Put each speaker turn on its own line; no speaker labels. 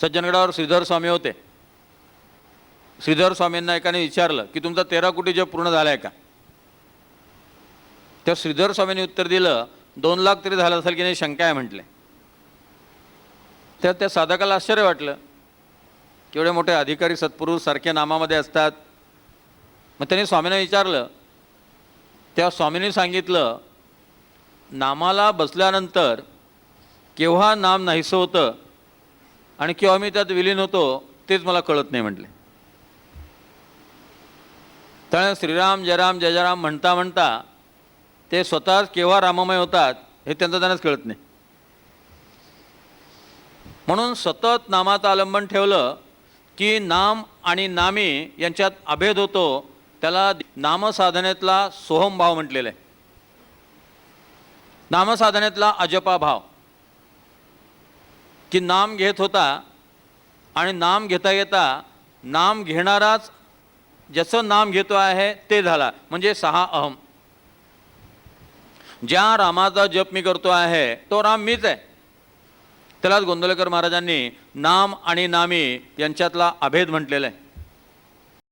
सज्जनगडावर श्रीधर स्वामी होते. श्रीधर स्वामींना एकाने विचारलं की तुमचा तेरा कोटी जप पूर्ण झाला आहे का? त्या श्रीधर स्वामींनी उत्तर दिलं दोन लाख तरी झालं असेल की नाही शंका आहे म्हटले. तर त्या साधकाला आश्चर्य वाटलं. एवढे मोठे अधिकारी सत्पुरुष सारख्या नामामध्ये असतात. मग त्यांनी स्वामींना विचारलं. त्या स्वामींनी सांगितलं नामाला बसल्यानंतर केव्हा नाम नाहीसं होतं? आणि केव्हा मी त्यात विलीन होतो तेच मला कळत नाही म्हटले. त्यामुळे श्रीराम जयराम जय जयराम म्हणता म्हणता ते स्वतःच केव्हा राममय होतात हे त्यांचं त्यांनाच कळत नाही. म्हणून सतत नामाचं अवलंबन ठेवलं की नाम आणि नामी यांच्यात अभेद होतो त्याला नामसाधनेतला सोहम भाव म्हटलेला आहे. नामसाधनेतला अजपा भाव. की नाम घेत होता आणि नाम घेता घेता नाम घेणाराच ज्याचं नाम घेतो आहे ते झाला. म्हणजे सहा अहम. ज्या रामाचा जप मी करतो आहे तो राम मीच आहे. त्यालाच गोंदवलेकर महाराजांनी नाम आणि नामी यांच्यातला अभेद म्हटलेला आहे.